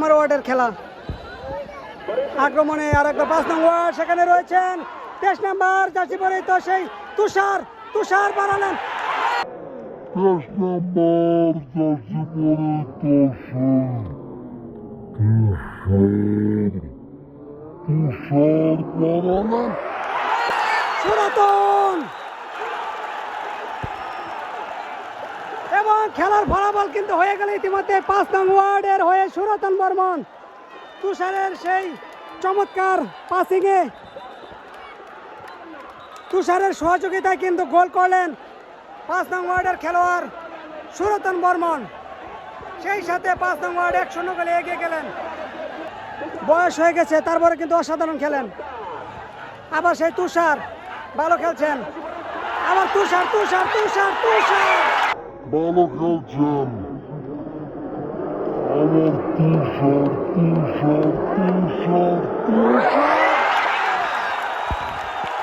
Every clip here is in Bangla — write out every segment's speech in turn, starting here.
আমার ওয়ার্ডের খেলা। আক্রমণে আর একটা পাঁচ নম্বর সেখানে রয়েছেন তেইশ নম্বর জার্সি পরে তো সেই তুষার তুষার বাড়ালেন। তুষার পুরাতন এবং খেলার ফলাফল কিন্তু হয়ে গেল ইতিমধ্যে পাঁচ নং ওয়ার্ডের হয়ে সুরতন বর্মন। তুষারের সেই চমৎকার পাসিংয়ে তুষারের সহযোগিতায় কিন্তু গোল করলেন পাঁচ নং ওয়ার্ডের খেলোয়াড় সুরতন বর্মন। সেই সাথে পাঁচ নং ওয়ার্ড এক শূন্য গোলে এগিয়ে গেলেন। বয়স হয়ে গেছে, তারপরে কিন্তু অসাধারণ খেলেন। আবার সেই তুষার ভালো খেলছেন। আবার তুষার তুষার তুষার তুষার! ভালো খেলছেন আমার তুষার তুষার তুষার তুষার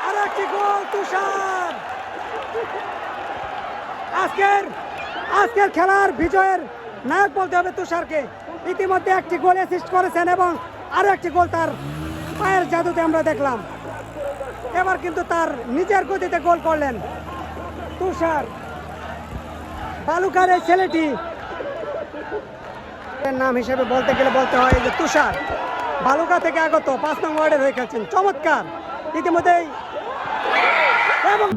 আর একটি গোল তুষার আজকের আজকের খেলার বিজয়ের নায়ক বলতে হবে তুষারকে। ইতিমধ্যে একটি গোল অ্যাসিস্ট করেছেন এবং আরও একটি গোল তার পায়ের জাদুতে আমরা দেখলাম। এবার কিন্তু তার নিজের গতিতে গোল করলেন তুষার। বালুকার এই ছেলেটি। এর নাম হিসেবে বলতে গেলে বলতে হয় যে তুষার। বালুকা থেকে আগত পাঁচ নং ওয়ার্ডের হয়ে খেলছেন চমৎকার। ইতিমধ্যেই এবং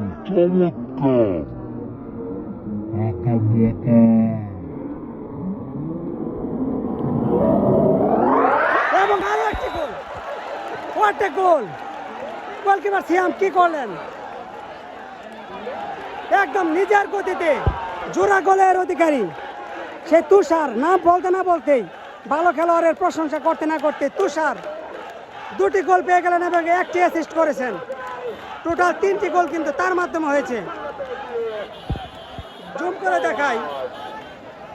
এবং আরও একটি গোল। গোলকিপার সিয়াম কি করলেন? একদম নিজের গতিতে জোড়া গোলের অধিকারী। সে তুষার, না বলতে না বলতেই ভালো খেলোয়াড়ের প্রশংসা করতে না করতে তুষার দুটি গোল পেয়ে গেলেন এবং একটি অ্যাসিস্ট করেছেন। টোটাল তিনটি গোল কিন্তু তার মাধ্যমে হয়েছে। জুম করে দেখাই।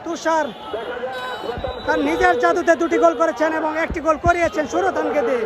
তুষার তার নিজের জাদুতে দুটি গোল করেছেন এবং একটি গোল করিয়েছেন সুরতনকে দিয়ে।